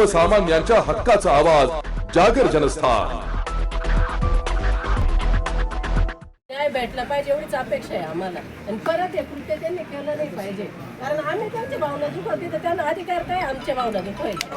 सर्वसामान्यांच्या हक्काचा आवाज जागर जनस्थान. न्याय भेटला पाहिजे एवढीच अपेक्षा आहे आम्हाला. आणि परत हे कृत्य त्यांनी केलं नाही पाहिजे. कारण आम्ही त्यांच्या भावना दुखवते तर त्यांना अधिकार काय आमच्या भावना दुखवायचे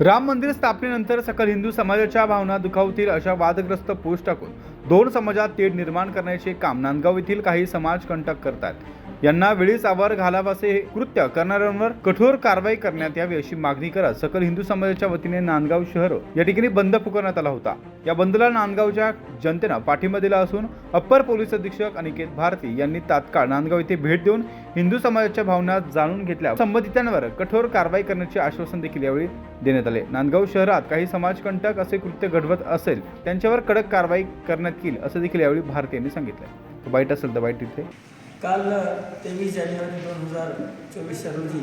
राम मंदिर स्थापनेनंतर सकल हिंदू समाजाच्या भावना दुखावतील अशा वादग्रस्त पोस्ट टाकून दोन समाजात तेढ निर्माण करण्याचे काम नांदगाव येथील काही समाजकंटक करतात. यांना वेळीच आवर घालावा असे हे कृत्य करणाऱ्यांवर कठोर कारवाई करण्यात यावी अशी मागणी करत सकल हिंदू समाजाच्या वतीने नांदगाव शहर या ठिकाणी बंद पुकारण्यात आला होता. या बंदला नांदगावच्या जनतेनं पाठिंबा दिला असून अप्पर पोलीस अधीक्षक अनिकेत भारती यांनी तात्काळ नांदगाव येथे भेट देऊन हिंदू समाजाच्या भावना जाणून घेतल्या. संबंधितांवर कठोर कारवाई करण्याचे आश्वासन देखील यावेळी देण्यात आले. नांदगाव शहरात काही समाजकंटक असे कृत्य घडवत असेल त्यांच्यावर कडक कारवाई करण्यात येईल असं देखील यावेळी भारती यांनी सांगितलं वाईट असेल तर वाईट इथे. काल तेवीस जानेवारी दोन हजार चोवीसच्या रोजी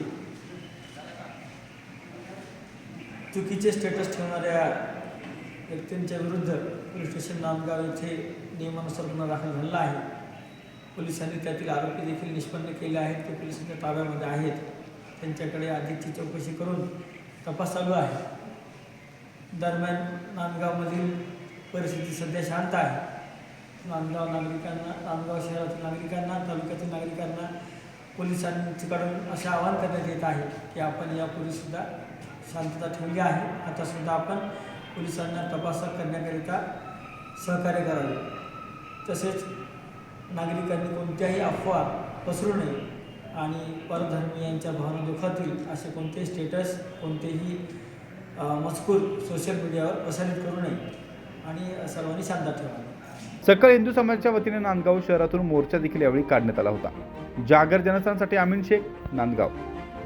चुकीचे स्टेटस ठेवणाऱ्या व्यक्तींच्या विरुद्ध पोलीस स्टेशन नामगाव येथे नियमानुसार गुन्हा दाखल झालेला आहे. पोलिसांनी त्यातील आरोपी देखील निष्पन्न केले आहेत. ते पोलिसांच्या ताब्यामध्ये आहेत. त्यांच्याकडे अधिकची चौकशी करून तपास चालू आहे. दरम्यान नांदगावमधील परिस्थिती सध्या शांत आहे. नांदगाव नागरिकांना नांदगाव शहरातील नागरिकांना तालुक्यातील नागरिकांना पोलिसांकडून असे आवाहन करण्यात येत आहे की आपण यापूर्वीसुद्धा शांतता ठेवली आहे. आतासुद्धा आपण पोलिसांना तपास करण्याकरिता सहकार्य करावे. तसेच नागरिकांनी कोणत्याही अफवा पसरू नये आणि परधर्मीयांच्या भावना दुखातील असे कोणतेही स्टेटस कोणतेही मजकूर सोशल मीडियावर प्रसारित करू नये आणि सर्वांनी शांतता ठेवावी. सकल हिंदू समाजाच्या वतीने नांदगाव शहरातून मोर्चा देखील यावेळी काढण्यात आला होता. जागर जनस्थानसाठी अमीन शेख नांदगाव.